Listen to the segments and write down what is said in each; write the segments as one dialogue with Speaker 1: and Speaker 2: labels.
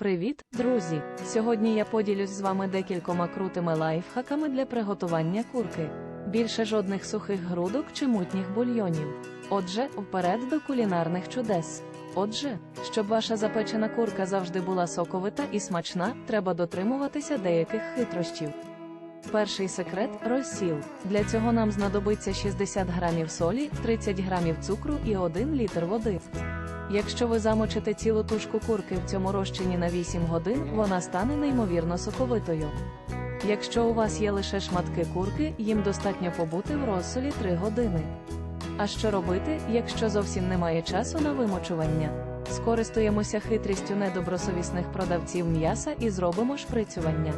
Speaker 1: Привіт, друзі! Сьогодні я поділюсь з вами декількома крутими лайфхаками для приготування курки. Більше жодних сухих грудок чи мутніх бульйонів. Отже, вперед до кулінарних чудес. Отже, щоб ваша запечена курка завжди була соковита і смачна, треба дотримуватися деяких хитрощів. Перший секрет розсіл. Для цього нам знадобиться 60 грамів солі, 30 грамів цукру і 1 літр води. Якщо ви замочите цілу тушку курки в цьому розчині на 8 годин, вона стане неймовірно соковитою. Якщо у вас є лише шматки курки, їм достатньо побути в розсолі 3 години. А що робити, якщо зовсім немає часу на вимочування? Скористуємося хитрістю недобросовісних продавців м'яса і зробимо шприцювання.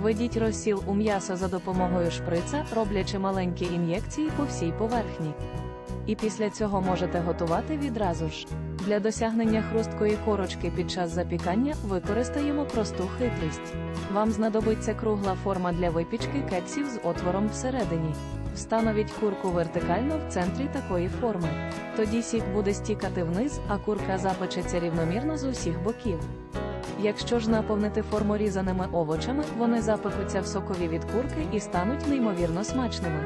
Speaker 1: Введіть розсіл у м'ясо за допомогою шприца, роблячи маленькі ін'єкції по всій поверхні. І після цього можете готувати відразу ж. Для досягнення хрусткої корочки під час запікання використаємо просту хитрість. Вам знадобиться кругла форма для випічки кексів з отвором всередині. Встановіть курку вертикально в центрі такої форми. Тоді сік буде стікати вниз, а курка запечеться рівномірно з усіх боків. Якщо ж наповнити форму різаними овочами, вони запекуться в сокові від курки і стануть неймовірно смачними.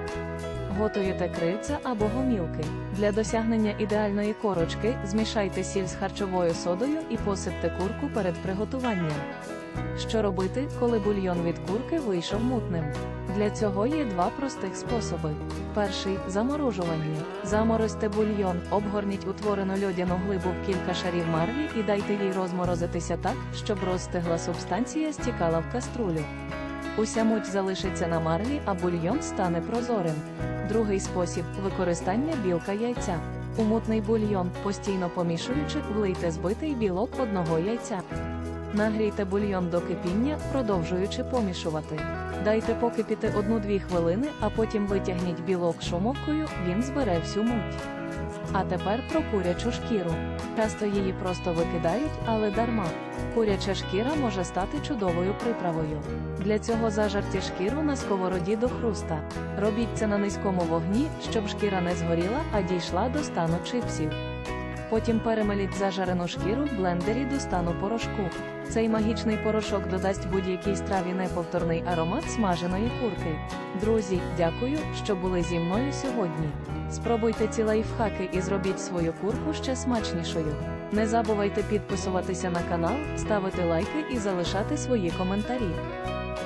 Speaker 1: Готуєте крильця або гомілки. Для досягнення ідеальної корочки змішайте сіль з харчовою содою і посипте курку перед приготуванням. Що робити, коли бульйон від курки вийшов мутним? Для цього є два простих способи. Перший заморожування. Заморозьте бульйон, обгорніть утворену льодяну глибу в кілька шарів марлі і дайте їй розморозитися так, щоб розстигла субстанція стікала в каструлю. Уся муть залишиться на марлі, а бульйон стане прозорим. Другий спосіб використання білка яйця. У мутний бульйон, постійно помішуючи, влийте збитий білок одного яйця. Нагрійте бульйон до кипіння, продовжуючи помішувати. Дайте покипіти 1-2 хвилини, а потім витягніть білок шумовкою, він збере всю муть. А тепер про курячу шкіру. Часто її просто викидають, але дарма. Куряча шкіра може стати чудовою приправою. Для цього зажарті шкіру на сковороді до хруста. Робіть це на низькому вогні, щоб шкіра не згоріла, а дійшла до стану чипсів. Потім перемеліть зажарену шкіру в блендері до стану порошку. Цей магічний порошок додасть будь-якій страві неповторний аромат смаженої курки. Друзі, дякую, що були зі мною сьогодні. Спробуйте ці лайфхаки і зробіть свою курку ще смачнішою. Не забувайте підписуватися на канал, ставити лайки і залишати свої коментарі.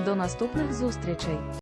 Speaker 1: До наступних зустрічей!